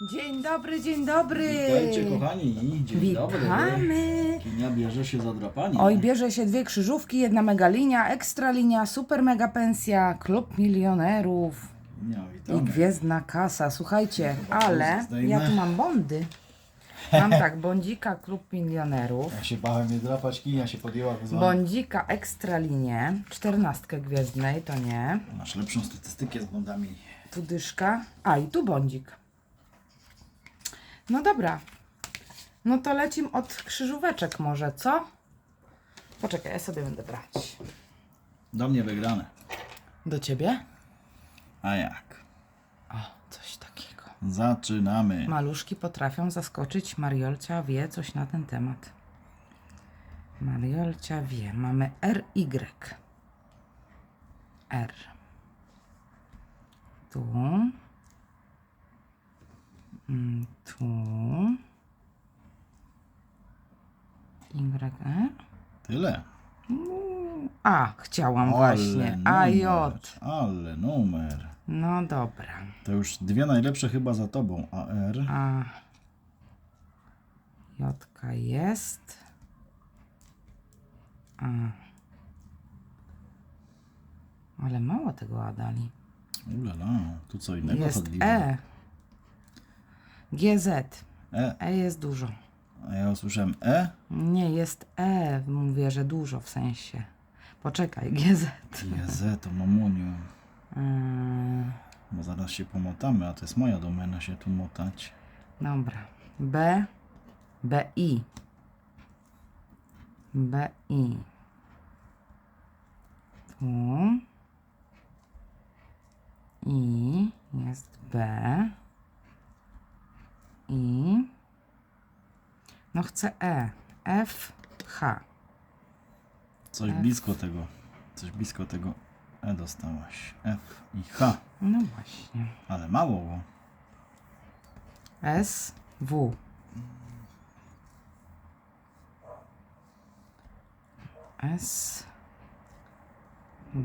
Dzień dobry, dzień dobry. Witajcie kochani, dzień dobry. Witamy. Kinia bierze się za drapanie. Oj, bierze się dwie krzyżówki, jedna mega linia, ekstra linia, super mega pensja, klub milionerów Kinia, i witamy. gwiezdna kasa. Słuchajcie, ale zdejmę. ja tu mam bondy. Mam tak, bądzika klub milionerów, Ja się bałem je drapać, Kinia się podjęła wyzwanie. bądzika ekstra linię, czternastkę gwiezdnej, to nie, Masz lepszą statystykę z bondami. tu dyszka, a i tu bądzik. No dobra, no to lecim od krzyżóweczek może, co? Poczekaj, ja sobie będę brać. Do mnie wygrane. Do ciebie? A jak? O, coś takiego. Zaczynamy. Maluszki potrafią zaskoczyć. Mariolcia wie coś na ten temat. Mariolcia wie. Mamy RY. R. Tu. Tu. Y. E? Tyle. A, chciałam właśnie. A, J. Ale numer. No dobra. To już dwie najlepsze chyba za tobą. AR. A Jotka jest. A. Ale mało tego A dali. Ulala, tu co innego Jest chodliwe. E. GZ. E. E jest dużo. A ja usłyszałem E. Nie, jest E. Mówię, że dużo w sensie. Poczekaj, GZ. Jeze, to mamuniu. Yy, Bo zaraz się pomotamy, a to jest moja domena się tu motać. dobra. B. BI. BI. Tu. I jest B. I. No chcę E. F. H. Coś blisko tego. Coś blisko tego E dostałaś. F i H. No właśnie. Ale mało. bo S. W. S. W.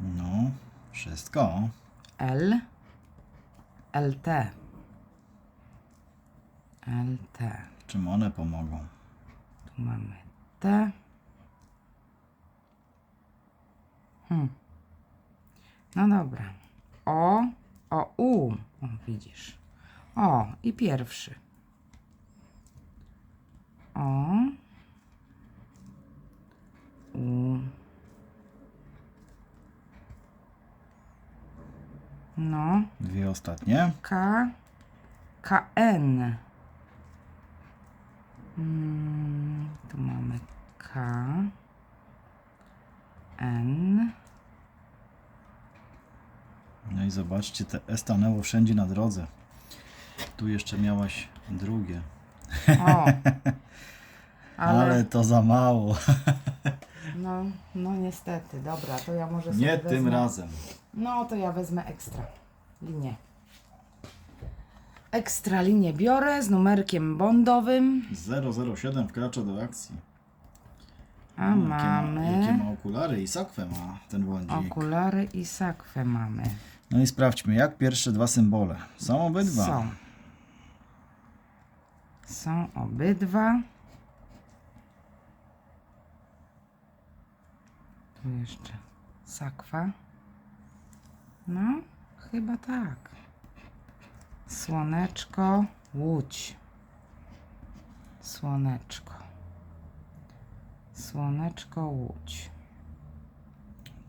No, wszystko. L. LT. LT. Czym one pomogą? Tu mamy T. Hmm. No dobra. O. O. U. O, widzisz. O. I pierwszy. O. U. No. Dwie ostatnie. K. KN. Mm, tu mamy K. N. No i zobaczcie, te E stanęło wszędzie na drodze. Tu jeszcze miałaś drugie. O. Ale, Ale, to za mało. no, no niestety, dobra, to ja może sobie Nie wezmę. tym razem. No to ja wezmę ekstra linię. Ekstra linię biorę z numerkiem bondowym, 007 wkracza do akcji. a Jakie ma, mamy jakie ma okulary i sakwę ma ten błądzik. okulary i sakwę mamy. No i sprawdźmy, jak pierwsze dwa symbole. Są obydwa. Są. Są obydwa. Tu jeszcze sakwa. No, chyba tak. Słoneczko, łódź. Słoneczko. Słoneczko, łódź.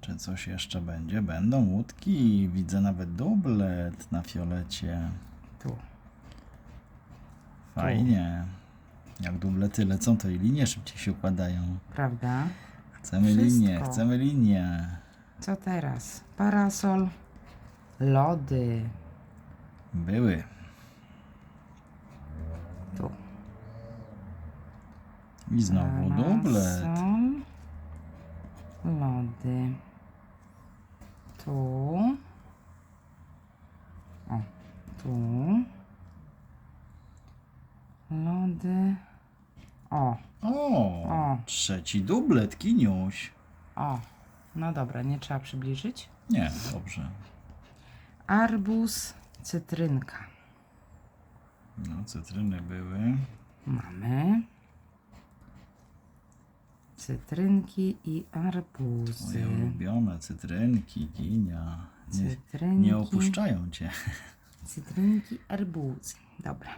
Czy coś jeszcze będzie? Będą łódki. Widzę nawet dublet na fiolecie. Tu. Fajnie. Jak dublety lecą, to i linie szybciej się układają. Prawda? Chcemy Wszystko. linię, chcemy linię. Co teraz? Parasol, lody. Były. Tu. I znowu dublet. Parasol, lody. Tu. O, tu. Lody. O, O, O. trzeci dublet, Kiniuś. o. No dobra, nie trzeba przybliżyć. Nie, dobrze. Arbuz, cytrynka. No, cytryny były. Mamy cytrynki i arbuzy. Moje ulubione cytrynki, ginia. Nie, Cytrynki, nie opuszczają cię. cytrynki, arbuzy. Dobra.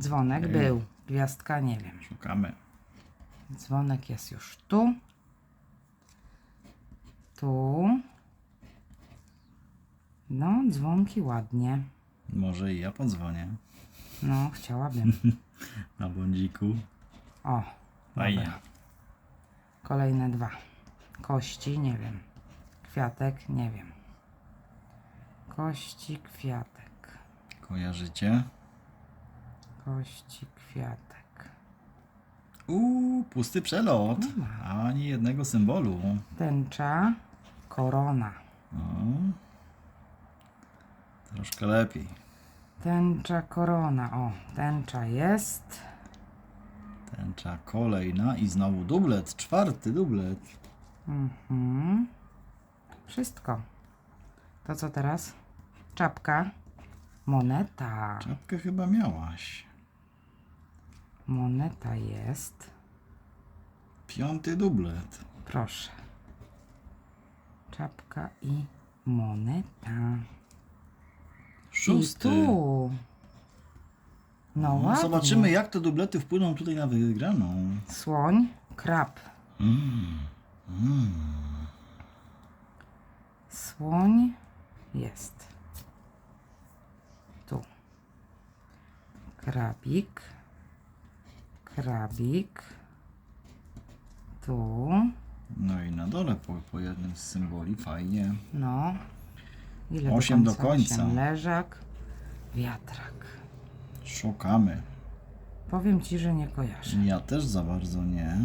Dzwonek był, gwiazdka nie wiem. Szukamy. Dzwonek jest już tu. Tu. No, dzwonki ładnie. Może i ja podzwonię. No, chciałabym. Na bądziku. O, Fajnie. dobra. Kolejne dwa. Kości, nie wiem. Kwiatek, nie wiem. Kości, kwiatek. Kojarzycie? Kości, kwiatek. Uuu, pusty przelot. Nie ma. Ani jednego symbolu. Tęcza, korona. O. Troszkę lepiej. Tęcza, korona. O, tęcza jest. Tęcza kolejna i znowu dublet. Czwarty dublet. Mhm. Wszystko. To co teraz? Czapka. Moneta. Czapkę chyba miałaś. Moneta jest. Piąty dublet. Proszę. Czapka i moneta. Szósty. I tu. No No, ładnie. zobaczymy, jak te dublety wpłyną tutaj na wygraną. Słoń, krab. Mm. Mm. Słoń jest. Tu. Krabik. Krabik. Tu. No i na dole po, po jednym z symboli fajnie. No. Ile Osiem do końca. Osiem. Leżak. Wiatrak. Szukamy. Powiem ci, że nie kojarzę. Ja też za bardzo nie.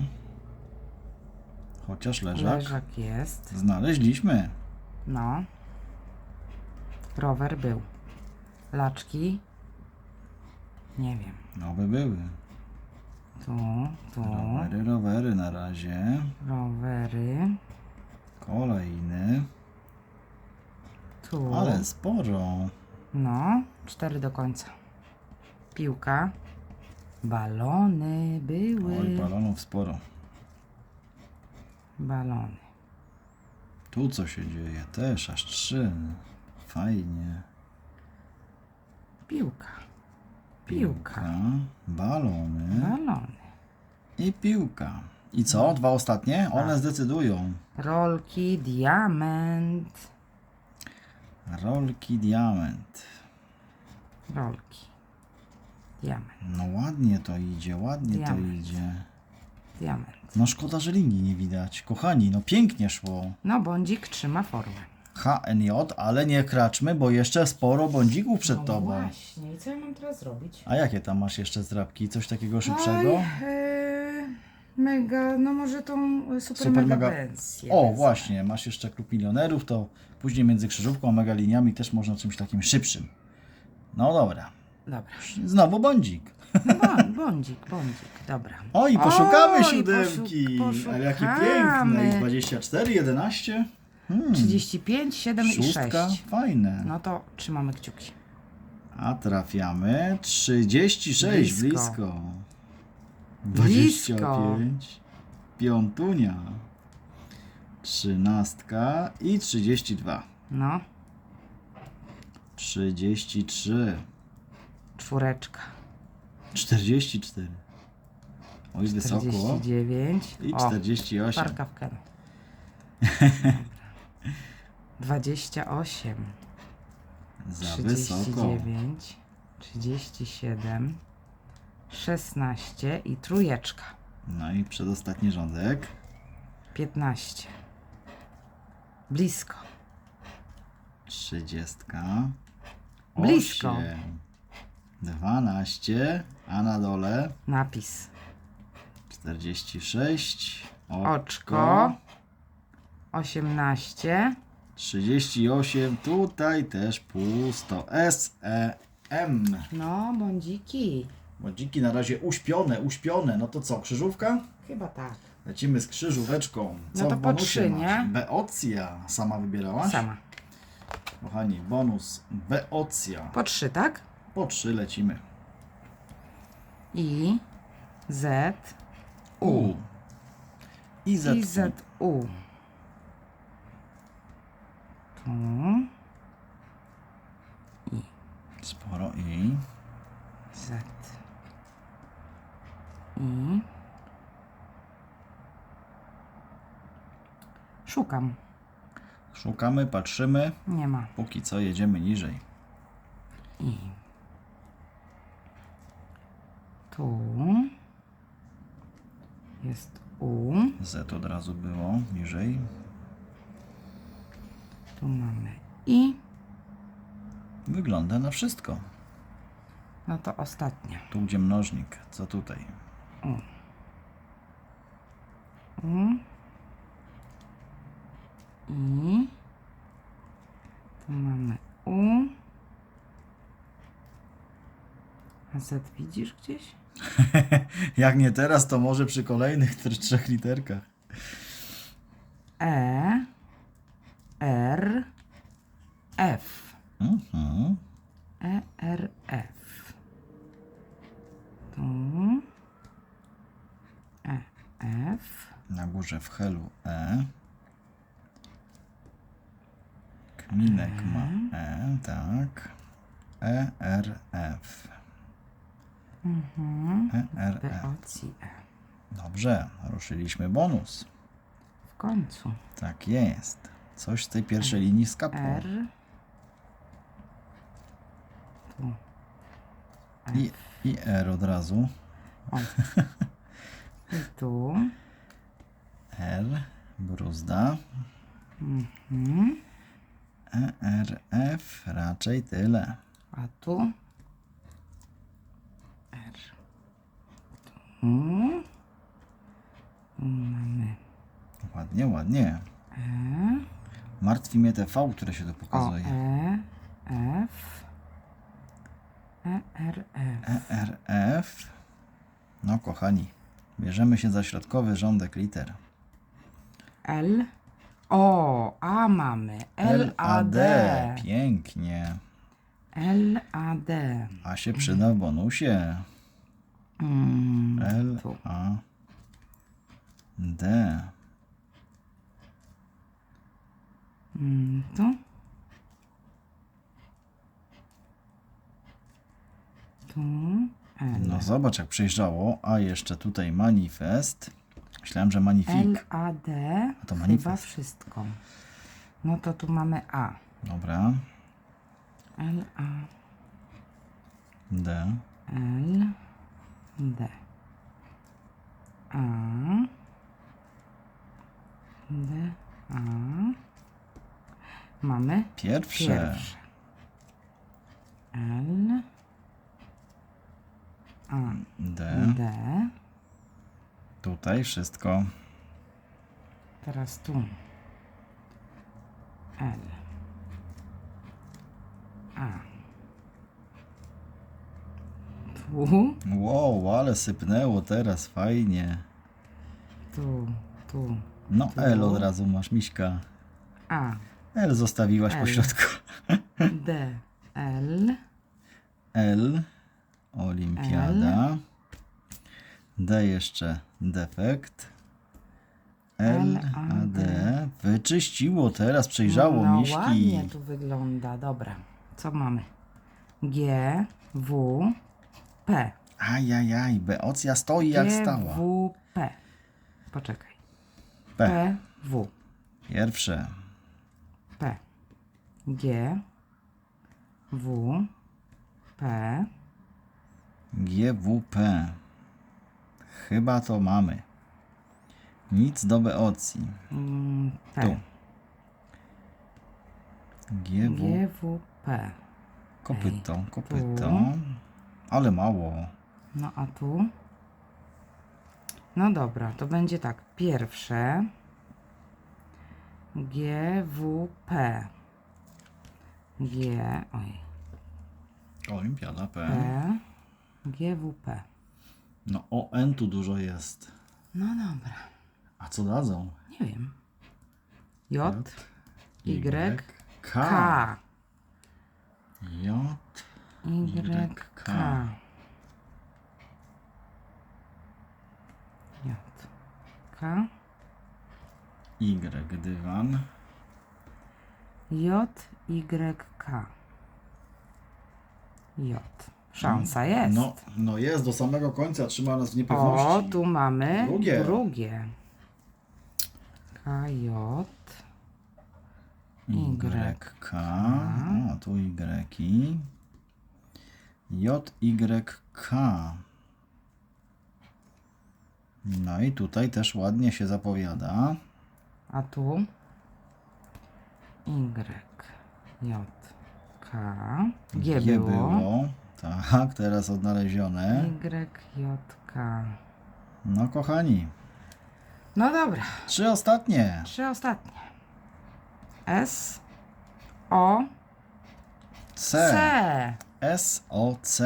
Chociaż leżak. Leżak jest. Znaleźliśmy. No. Rower był. Laczki. Nie wiem. Nowe były. Tu, tu. Rowery, rowery na razie. Rowery. Kolejny. Tu. Ale sporo. No. Cztery do końca. Piłka. Balony były. Oj, balonów sporo. Balony. Tu co się dzieje? Też aż trzy. Fajnie. Piłka. Piłka. Balony. Balony. I piłka. I co? Dwa ostatnie? One zdecydują. Rolki. Diament. Rolki diament. Rolki. Diament. No ładnie to idzie, ładnie to Diament. idzie. Diament. No szkoda, że linii nie widać. Kochani, no pięknie szło. No, bądzik trzyma formę. HNJ, ale nie kraczmy, bo jeszcze sporo bądzików przed no tobą. właśnie. I co ja mam teraz zrobić? A jakie tam masz jeszcze zdrabki? Coś takiego szybszego? Oj, e, mega, no może tą e, super, Super mega, mega- pensję O, właśnie, masz jeszcze klub milionerów, to później między krzyżówką a megaliniami też można czymś takim szybszym. No dobra. Dobra. Znowu bądzik. No, bą- bądzik, bądzik, dobra. O, i poszukamy O, siódemki. poszuk- A jakie poszukamy. piękne. I 24, 11. Hmm. 35, 7 i 6. Szóstka, fajne. No to trzymamy kciuki. A trafiamy 36, Blisko. blisko. Blisko. 25, piątunia, trzynastka i 32. No, 33, czwóreczka. 44. Oj, wysoko. 49. I O, 48. parka w ken. 28. Za wysoko. 39, 37, 16 i trójeczka. No i przedostatni rządek. 15. Blisko. 30. Blisko. 8, 12, a na dole Napis. 46. Oczko. 18. 38. Tutaj też pusto. S, E, M. No, bądziki. Bądziki na razie uśpione, uśpione. No to co, krzyżówka? Chyba tak. Lecimy z krzyżóweczką. Co No to w po bonusie trzy, masz? nie? Beocja. Sama wybierałaś? Sama. Kochani, bonus Beocja. Po trzy, tak? Po trzy lecimy. I, Z, U. I Z. i Z, U. Tu. Sporo i. Z. I. Szukam. Szukamy, patrzymy. Nie ma. Póki co jedziemy niżej. I. Tu. Jest U. Z od razu było niżej. Tu mamy I. Wygląda na wszystko. No to ostatnia. Tu gdzie mnożnik. Co tutaj? I. Tu mamy U. A Z widzisz gdzieś? Jak nie teraz, to może przy kolejnych tr- trzech literkach. E. R. F. Mhm. E, R, F. Tu. E, F. Na górze w helu E. Kminek ma E, tak. E, R, F. Mhm. E, R, F. E. Dobrze, ruszyliśmy bonus. W końcu. Tak jest. Coś z tej pierwszej linii skapło. R. Tu. I, I R od razu. O. I tu. R, bruzda. Mhm. E, R, F, raczej tyle. A tu. R. Tu. Mamy Ładnie, ładnie. E. Martwi mnie te V, które się tu O, pokazuje. F. E, R, F. E, R, F. No, kochani, bierzemy się za środkowy rządek liter. L. O, A mamy. L, A, D. Pięknie. L, A, D. A się przyda w bonusie. Mm, L, tu. A, D. Mm, tu. Tu. L. No zobacz jak przyjeżdżało. A jeszcze tutaj manifest. Myślałem, że L, magnifik. A, D. A to Chyba manifest. wszystko. No to tu mamy A. Dobra. L, A, D. L, D. A. D, A. Mamy Pierwsze. pierwsze. L, A, D. D. Tutaj wszystko. Teraz tu. L. A. Tu, Wow, ale sypnęło teraz, fajnie. tu, tu. No Tu. L od razu masz, Miśka. A. L zostawiłaś po L. środku. D. L. L. Olimpiada. D jeszcze defekt. L, A, D. Wyczyściło teraz, przejrzało no, miśki. ładnie tu wygląda. Dobra. Co mamy? G, W, P. Ajajaj, Beocja stoi jak G, stała. W, P. Poczekaj. P. P, W. Pierwsze. P. G. W. P. GWP. Chyba to mamy. Nic do Beocji. mm, P. Tu. GW. G, W, P. Kopyto, kopyto. Tu. Ale mało. No a tu? No dobra, to będzie tak. Pierwsze. G, W, P. G, oj. Olimpiada P. P. G, W, P. No ON tu dużo jest. No dobra. A co dadzą? Nie wiem. J, Y, K. K. J, Y, K. J, K. Y, dywan. J, Y, K. J. Szansa jest. No, no jest, do samego końca trzyma nas w o, niepewności. tu mamy Drugie. drugie. K, J. Y, K. O, tu Y. J, Y, K. No i tutaj też ładnie się zapowiada. A tu Y, J, K. G, G było. Tak, teraz odnalezione. Y, J, K. No kochani, No dobra, trzy ostatnie. trzy ostatnie. S, O, C. C. S, O, C.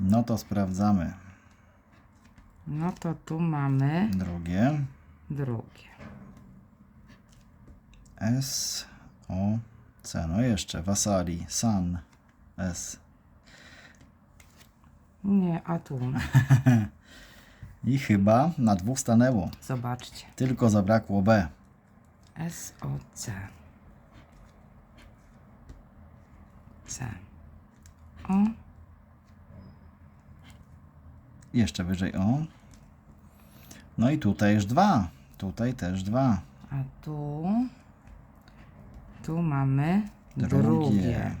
No to sprawdzamy. No to tu mamy Drugie. drugie. S, O, C. No jeszcze Wasari, Sun, S. Nie, a tu. I chyba na dwóch stanęło. Zobaczcie. Tylko zabrakło B. S, O, C. C. O, Jeszcze wyżej O. No i tutaj już dwa. Tutaj też dwa. a tu. Tu mamy Drugie. drugie.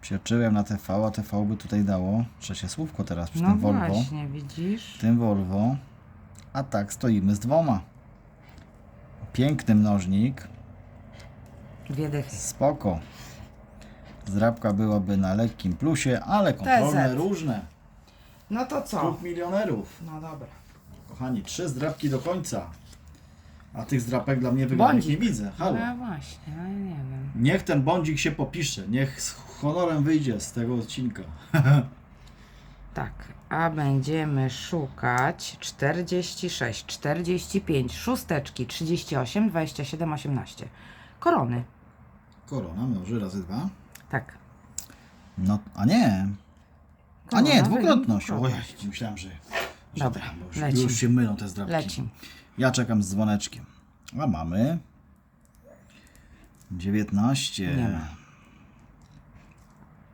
Psioczyłem na TV, a TV by tutaj dało trzecie słówko teraz przy No tym Volvo. właśnie, widzisz? tym Volvo, a tak stoimy z dwoma. Piękny mnożnik, Dwie dychy. spoko. Zdrabka byłaby na lekkim plusie, ale kontrolne TZ. różne. No to co? Klub milionerów. No dobra. Kochani, trzy zdrabki do końca. A tych zdrapek dla mnie Bądź. nie widzę. Halo. No właśnie, no nie wiem. Niech ten bądzik się popisze. Niech z honorem wyjdzie z tego odcinka. Tak, a będziemy szukać 46, 45, szósteczki, 38, 27, 18. Korony. Korona mnoży razy dwa. Tak. No, a nie. A Korona, nie, dwukrotność. wyjdzie Oj, dwukrotność. myślałem, że. że Dobra, tak, bo już, lecimy. już się mylą te zdrapki. Lecim. Ja czekam z dzwoneczkiem. A mamy 19. Nie ma.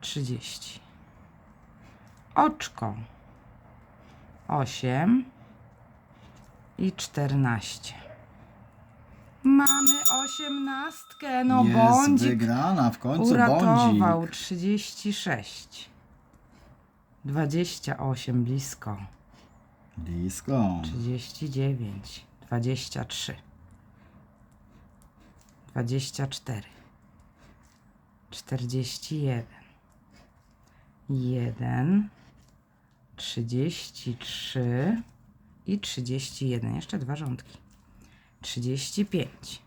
30. Oczko. 8 i 14. Mamy osiemnastkę, no Jest bądź wygrana w końcu uratował bądzik. 36. 28 blisko. Blisko. 39, 23, 24, 41, 1, 33 i 31. Jeszcze dwa rządki. 35,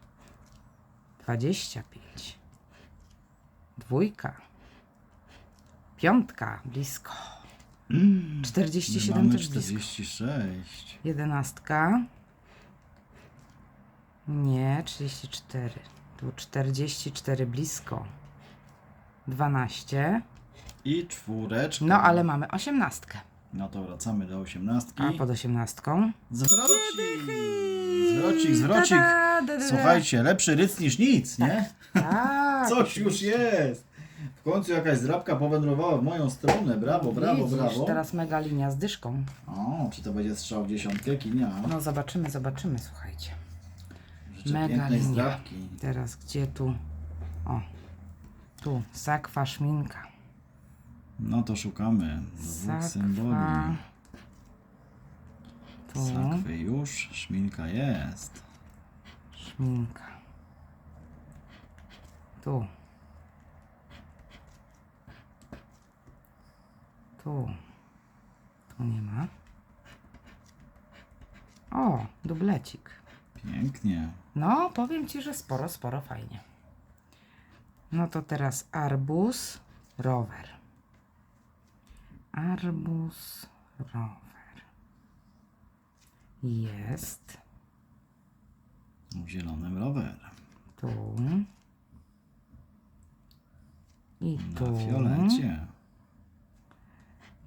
25, dwójka, piątka, blisko. 47 Mamy też blisko. 46. Jedenastka. Nie, 34. Tu 44 blisko. 12. I czwóreczka. No ale mamy osiemnastkę. No to wracamy do osiemnastki. A pod osiemnastką? Zwrocik. Zwrocik, zwrocik. Tada. Słuchajcie, lepszy ryc niż nic, nie? Tak. Coś już jest. W końcu jakaś zdrabka powędrowała w moją stronę. Brawo, brawo, Widzisz, brawo. teraz mega linia z dyszką. O, czy to będzie strzał w dziesiątkę, kinia? No zobaczymy, zobaczymy, słuchajcie. Mega pięknej linia. Teraz gdzie tu? O, tu, sakwa, szminka. No to szukamy dwóch symboli. Tu, Sakwy już, szminka jest. szminka. Tu. Tu. Tu nie ma. O, dublecik. Pięknie. No, powiem Ci, że sporo, sporo fajnie. No to teraz arbuz, rower. Arbuz, rower. Jest. W zielonym rower. Tu. I tu. Na fiolecie.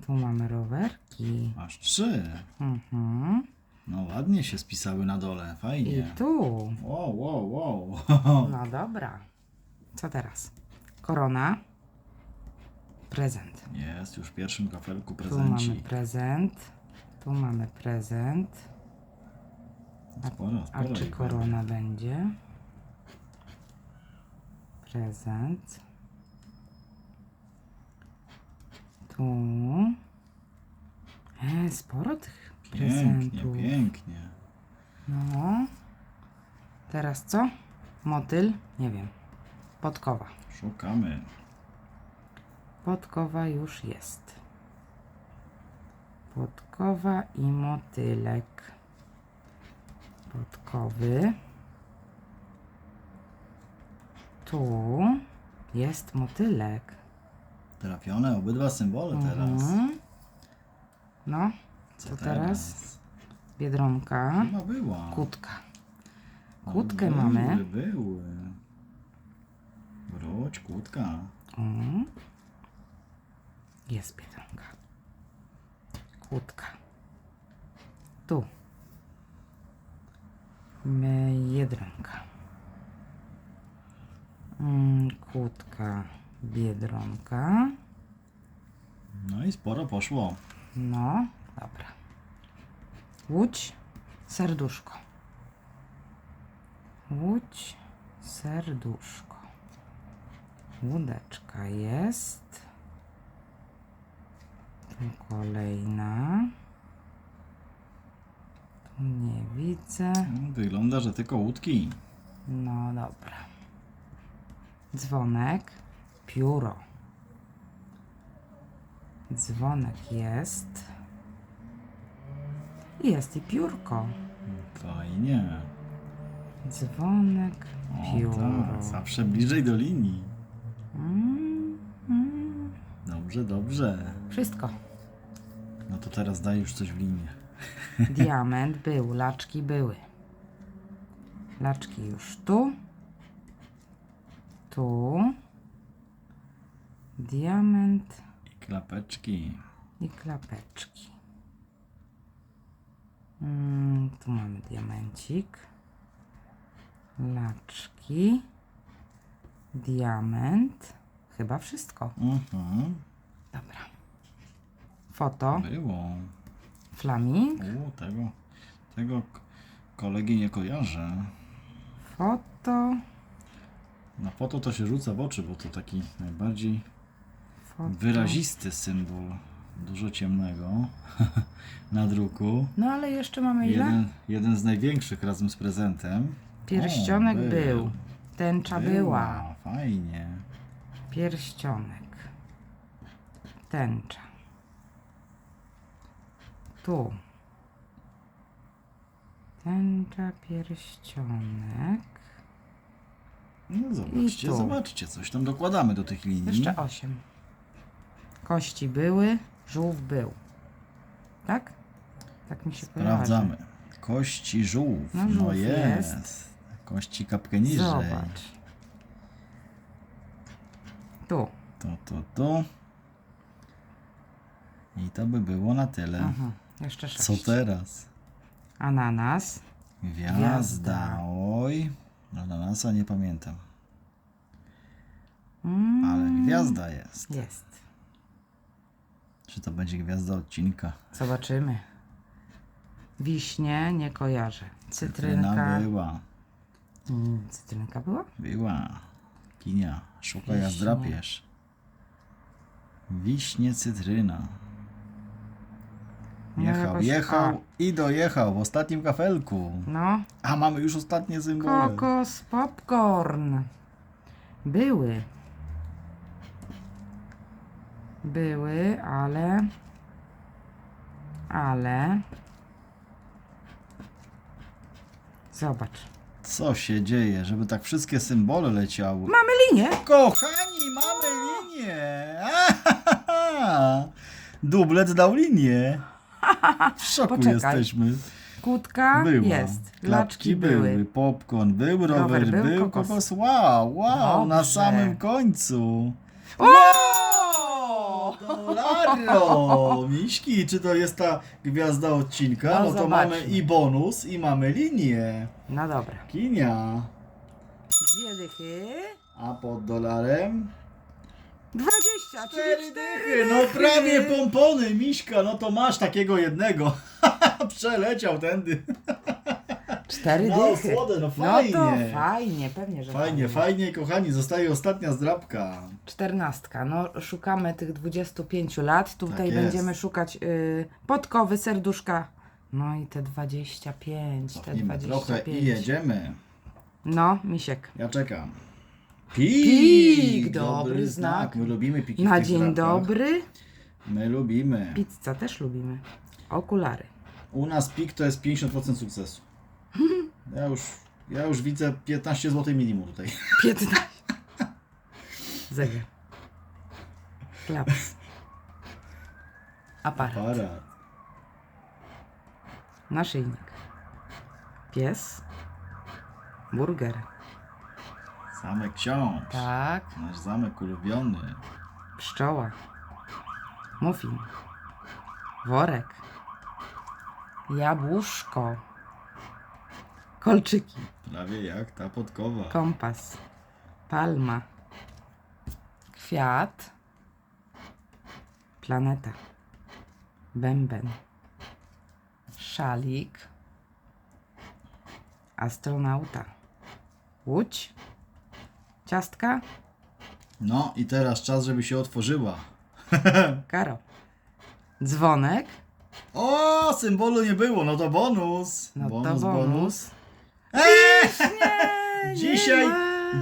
Tu mamy rowerki. Masz trzy. Mhm. No ładnie się spisały na dole, I fajnie. tu. Wow, wow, wow. No dobra. Co teraz? Korona. Prezent. Jest już w pierwszym kafelku Tu mamy prezent. Tu mamy prezent. Sporo, A sporo czy ich korona będzie? Prezent. Tu. E, sporo tych Pięknie, prezentów. pięknie. No. Teraz co? Motyl? Nie wiem. Podkowa. Szukamy. Podkowa już jest. Podkowa i motylek. Podkowy. Tu jest motylek. Trafione obydwa symbole teraz. Mhm. No, Co teraz? Biedronka. Chyba była. Kutka. No, Kutkę były, mamy. Były. Wróć, kutka. O. Jest biedronka. Kłódka. Tu. Biedronka. Mm, Kłódka. Biedronka. No i sporo poszło. No, dobra. Łódź, serduszko. Łódź, serduszko. Łódeczka jest. Tu kolejna. Tu nie widzę. Wygląda, że tylko łódki. No dobra. Dzwonek, pióro. Dzwonek jest. Jest i piórko. Fajnie. Dzwonek, O, pióro. tak, zawsze bliżej do linii. Mm, mm. Dobrze, dobrze. Wszystko. No to teraz daj już coś w linię. Diament był, laczki były. Laczki już tu. Tu. Diament I klapeczki. i klapeczki. Mm, tu mamy diamencik. Laczki. Diament. Chyba wszystko. Mhm. Dobra. Foto. Było. Flaming. U, tego, tego k- kolegi nie kojarzę. Foto. Na foto to się rzuca w oczy, bo to taki najbardziej foto. wyrazisty symbol. Dużo ciemnego na druku. No ale jeszcze mamy ile? Jeden, jeden z największych razem z prezentem. Pierścionek O, był. Tęcza była. Fajnie. Pierścionek. Tęcza. Tu. Tęcza, pierścionek. No zobaczcie, zobaczcie, coś tam dokładamy do tych linii. Jeszcze osiem. Kości były, żółw był. Tak? Tak mi się kojarzy. Sprawdzamy. Kości żółw. No, No, żółw jest. jest. Kości kapkę niżej. Zobacz. Tu. To, to, to. I to by było na tyle. Aha. Jeszcze sześć. Co teraz? Ananas. Gwiazda. Gwiazda. Oj. Ananasa nie pamiętam. Mm, Ale gwiazda jest. Jest. Czy to będzie gwiazda odcinka? Zobaczymy. Wiśnie nie kojarzę. Cytryna Cytrynka. była. Mm, Cytrynka była? Była. Kinia. Szukaj, a Wiśnie. zdrapiesz. Wiśnie, cytryna. No Jechał, jakoś- jechał i dojechał w ostatnim kafelku. No. A mamy już ostatnie symbole. Kokos, popcorn. Były. Były, ale. Ale. Zobacz. Co się dzieje, żeby tak wszystkie symbole leciały? Mamy linię. Kochani, mamy linię! Ahaha! Dublet dał linię. W szoku Poczekaj. jesteśmy. Skutka Była. jest. Klapki były. popcorn był, rower, był, kokos. kokos. Wow, wow, na Dobrze. samym końcu. O! Dolaro! Miśki, czy to jest ta gwiazda odcinka? No, No, to zobaczmy. mamy i bonus, i mamy linię. No dobra. Kinia. Dwie dychy. A pod dolarem? 20, Cztery czyli dychy, no prawie pompony, Miśka, no to masz takiego jednego. Przeleciał tędy. Cztery No, dychy. słode, no No fajnie. to fajnie, pewnie, że Fajnie, fajnie, kochani, zostaje ostatnia zdrabka. Czternastka. No, szukamy tych 25 lat. Tutaj Tak jest. będziemy szukać y, podkowy, serduszka. No i te 25, te Cofnijmy 25. trochę i jedziemy. No, misiek. Ja czekam. Pik, dobry znak. My lubimy piki w Na tych dzień zdrabkach. dobry. My lubimy. Pizza też lubimy. Okulary. U nas pik to jest 50% sukcesu. Ja już, ja już widzę 15 zł minimum tutaj. 15. Zegar. Klaps. Aparat. Aparat. Naszyjnik. Pies. Burger. Zamek książ. Tak. Nasz zamek ulubiony. Pszczoła. Muffin. Worek. Jabłuszko. Kolczyki. Prawie jak ta podkowa. Kompas. Palma. Kwiat. Planeta. Bęben. Szalik. Astronauta. Łódź. Ciastka. No i teraz czas, żeby się otworzyła. Karo. Dzwonek. O, symbolu nie było, no to bonus. No bonus, to bonus. Eee, dzisiaj,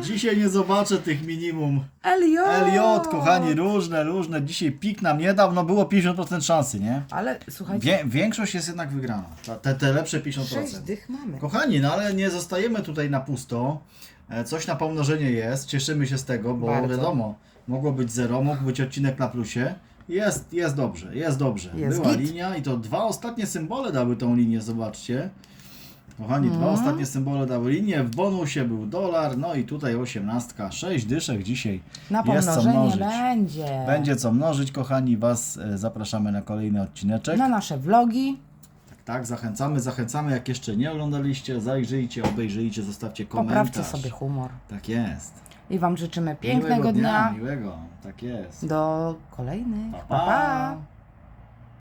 dzisiaj nie zobaczę tych minimum. Eliot, kochani, różne, różne. Dzisiaj pik nam nie dał, no było 50% szansy, nie? Ale słuchajcie, Wie, większość jest jednak wygrana. Ta- Te, te lepsze 6 50%. dych mamy. Kochani, no ale nie zostajemy tutaj na pusto. E, Coś na pomnożenie jest, cieszymy się z tego, bo Bardzo. wiadomo, mogło być zero, mógł być odcinek na plusie. Jest, jest dobrze, jest dobrze. Jest Była git. linia i to dwa ostatnie symbole dały tą linię, zobaczcie. Kochani, dwa Mhm. ostatnie symbole dały linię, w bonusie był dolar, no i tutaj osiemnastka, sześć dyszek dzisiaj. Na Jest co pomnożenie mnożyć. będzie. Będzie co mnożyć, kochani, Was e, zapraszamy na kolejny odcineczek. Na nasze vlogi. Tak, zachęcamy, zachęcamy, jak jeszcze nie oglądaliście, zajrzyjcie, obejrzyjcie, zostawcie komentarz. Poprawcie sobie humor. Tak jest. I Wam życzymy pięknego Miłego dnia. Miłego, tak jest. Do kolejnych. Pa. pa. pa.